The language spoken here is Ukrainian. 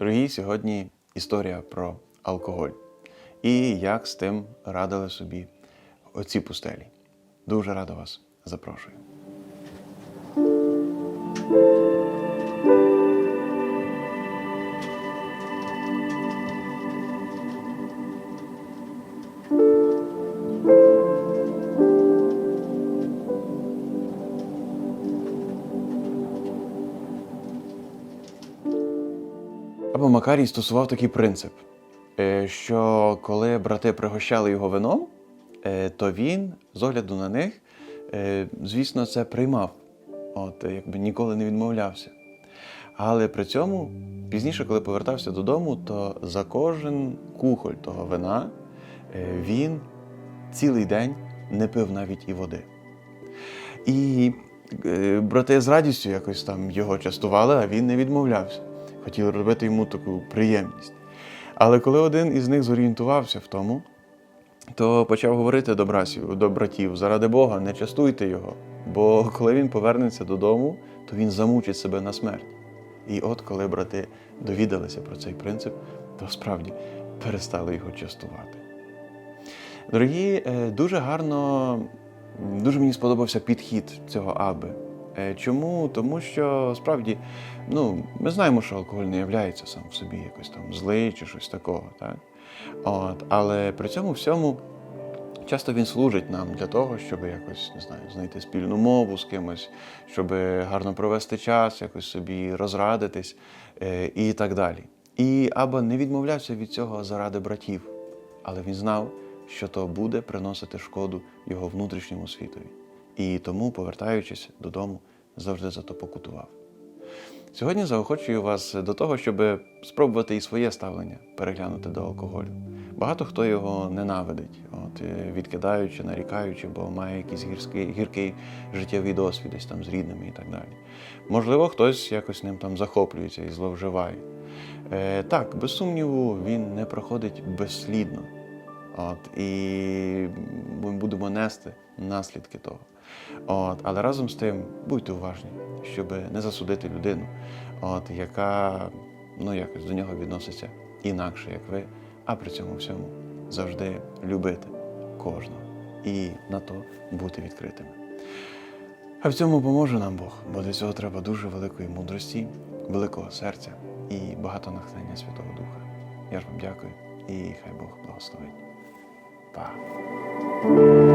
Дорогі, сьогодні історія про алкоголь і як з тим радили собі оці пустелі. Дуже радо вас запрошую. Або Макарій стосував такий принцип, е, що коли брати пригощали його вином, е, то він, з огляду на них, е, звісно, це приймав, От, якби ніколи не відмовлявся. Але при цьому, пізніше, коли повертався додому, то за кожен кухоль того вина він цілий день не пив навіть і води. І брати з радістю якось там його частували, а він не відмовлявся. Хотіли робити йому таку приємність. Але коли один із них зорієнтувався в тому, то почав говорити до братів, до братів, заради Бога, не частуйте його. Бо коли він повернеться додому, то він замучить себе на смерть. І от коли брати довідалися про цей принцип, то справді перестали його частувати. Дорогі, е, дуже гарно, дуже мені сподобався підхід цього аби. Е, Чому? Тому що справді, ну, ми знаємо, що алкоголь не являється сам в собі якось там злий чи щось такого, так? От, але при цьому всьому часто він служить нам для того, щоб якось не знаю, знайти спільну мову з кимось, щоб гарно провести час, якось собі розрадитись е, і так далі. І Аба не відмовлявся від цього заради братів, але він знав, що то буде приносити шкоду його внутрішньому світові. І тому, повертаючись додому, завжди за то покутував. Сьогодні заохочую вас до того, щоб спробувати і своє ставлення переглянути до алкоголю. Багато хто його ненавидить, от, е, відкидаючи, нарікаючи, бо має якийсь гірський, гіркий життєвий досвід десь там з рідними і так далі. Можливо, хтось якось ним там захоплюється і зловживає. Е, так, без сумніву, він не проходить безслідно. От, і ми будемо нести наслідки того. От, але разом з тим будьте уважні, щоб не засудити людину, от, яка ну, якось до нього відноситься інакше, як ви, а при цьому всьому завжди любити кожного і на то бути відкритими. А в цьому поможе нам Бог, бо для цього треба дуже великої мудрості, великого серця і багато натхнення Святого Духа. Я ж вам дякую і хай Бог благословить. Па.